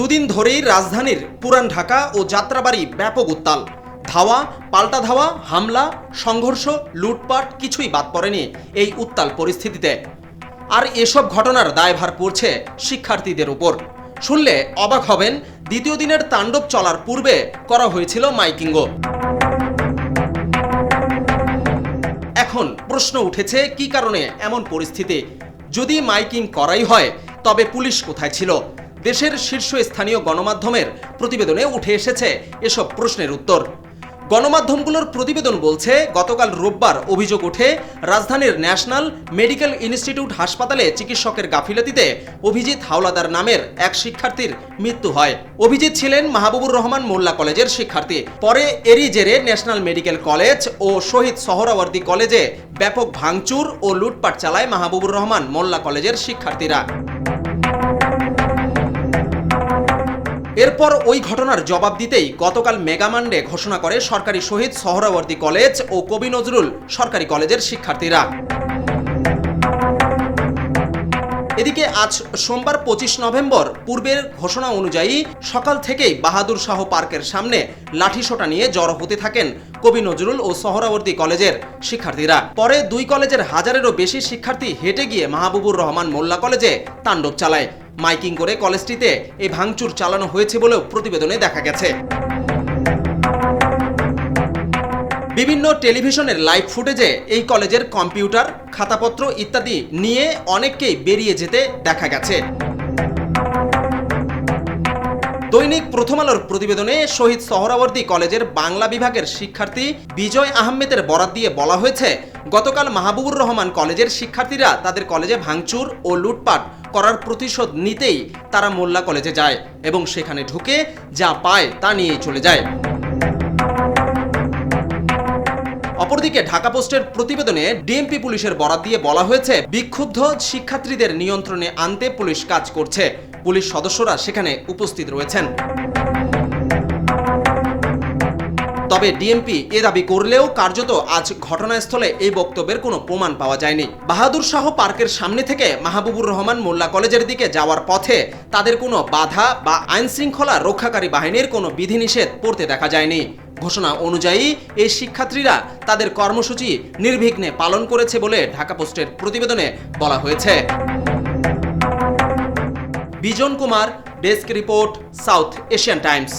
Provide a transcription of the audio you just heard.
দুদিন ধরেই রাজধানীর পুরান ঢাকা ও যাত্রাবাড়ি ব্যাপক উত্তাল। ধাওয়া, পাল্টা ধাওয়া, হামলা, সংঘর্ষ, লুটপাট কিছুই বাদ পড়েনি এই উত্তাল পরিস্থিতিতে। আর এসব ঘটনার দায়ভার পড়ছে শিক্ষার্থীদের উপর। শুনলে অবাক হবেন, দ্বিতীয় দিনের তাণ্ডব চলার পূর্বে করা হয়েছিল মাইকিংও। এখন প্রশ্ন উঠেছে, কি কারণে এমন পরিস্থিতি? যদি মাইকিং করাই হয়, তবে পুলিশ কোথায় ছিল? দেশের শীর্ষস্থানীয় গণমাধ্যমের প্রতিবেদনে উঠে এসেছে এসব প্রশ্নের উত্তর। গণমাধ্যমগুলোর প্রতিবেদন বলছে, গতকাল রোববার অভিযোগ ওঠে, রাজধানীর ন্যাশনাল মেডিকেল ইনস্টিটিউট হাসপাতালে চিকিৎসকের গাফিলতিতে অভিজিৎ হাওলাদার নামের এক শিক্ষার্থীর মৃত্যু হয়। অভিজিৎ ছিলেন মাহবুবুর রহমান মোল্লা কলেজের শিক্ষার্থী। পরে এরই জেরে ন্যাশনাল মেডিকেল কলেজ ও শহীদ সোহরাওয়ার্দী কলেজে ব্যাপক ভাঙচুর ও লুটপাট চালায় মাহবুবুর রহমান মোল্লা কলেজের শিক্ষার্থীরা। এরপর ওই ঘটনার জবাব দিতেই গতকাল মেগামান্ডে ঘোষণা করে সরকারি শহীদ সোহরাওয়ার্দী কলেজ ও কবি নজরুল সরকারি কলেজের শিক্ষার্থীরা। এদিকে আজ সোমবার পঁচিশ নভেম্বর পূর্বের ঘোষণা অনুযায়ী সকাল থেকেই বাহাদুর শাহ পার্কের সামনে লাঠিসোঁটা নিয়ে জড়ো হতে থাকেন কবি নজরুল ও সোহরাওয়ার্দী কলেজের শিক্ষার্থীরা। পরে দুই কলেজের হাজারেরও বেশি শিক্ষার্থী হেঁটে গিয়ে মাহবুবুর রহমান মোল্লা কলেজে তাণ্ডব চালায়। মাইকিং করে কলেজটিতে এই ভাঙচুর চালানো হয়েছে বলেও প্রতিবেদনে দেখা গেছে। বিভিন্ন টেলিভিশনের লাইভ ফুটেজে এই কলেজের কম্পিউটার খাতাপত্র ইত্যাদি নিয়ে অনেককেই বেরিয়ে যেতে দেখা গেছে। দৈনিক প্রথম আলোর প্রতিবেদনে শহীদ সোহরাওয়ার্দী কলেজের বাংলা বিভাগের শিক্ষার্থী বিজয় আহমেদের বরাত দিয়ে বলা হয়েছে, গতকাল মাহবুবুর রহমান কলেজের শিক্ষার্থীরা তাদের কলেজে ভাঙচুর ও লুটপাট করার প্রতিশোধ নিতেই তারা মোল্লা কলেজে যায় এবং সেখানে ঢুকে যা পায় তা নিয়েই চলে যায়। অপরদিকে ঢাকা পোস্টের প্রতিবেদনে ডিএমপি পুলিশের বরাত দিয়ে বলা হয়েছে, বিক্ষুব্ধ শিক্ষার্থীদের নিয়ন্ত্রণে আনতে পুলিশ কাজ করছে। পুলিশ সদস্যরা সেখানে উপস্থিত রয়েছেন। তবে ডিএমপি এ দাবি করলেও কার্যত আজ ঘটনাস্থলে এই বক্তব্যের কোনো প্রমাণ পাওয়া যায়নি। বাহাদুর শাহ পার্কের সামনে থেকে মাহবুবুর রহমান মোল্লা কলেজের দিকে যাওয়ার পথে তাদের কোনো বাধা বা আইনশৃঙ্খলা রক্ষাকারী বাহিনীর কোনো বিধিনিষেধ পড়তে দেখা যায়নি। ঘোষণা অনুযায়ী, এই শিক্ষার্থীরা তাদের কর্মসূচি নির্বিঘ্নে পালন করেছে বলে ঢাকা পোস্টের প্রতিবেদনে বলা হয়েছে। Bijon Kumar, desk report, South Asian Times.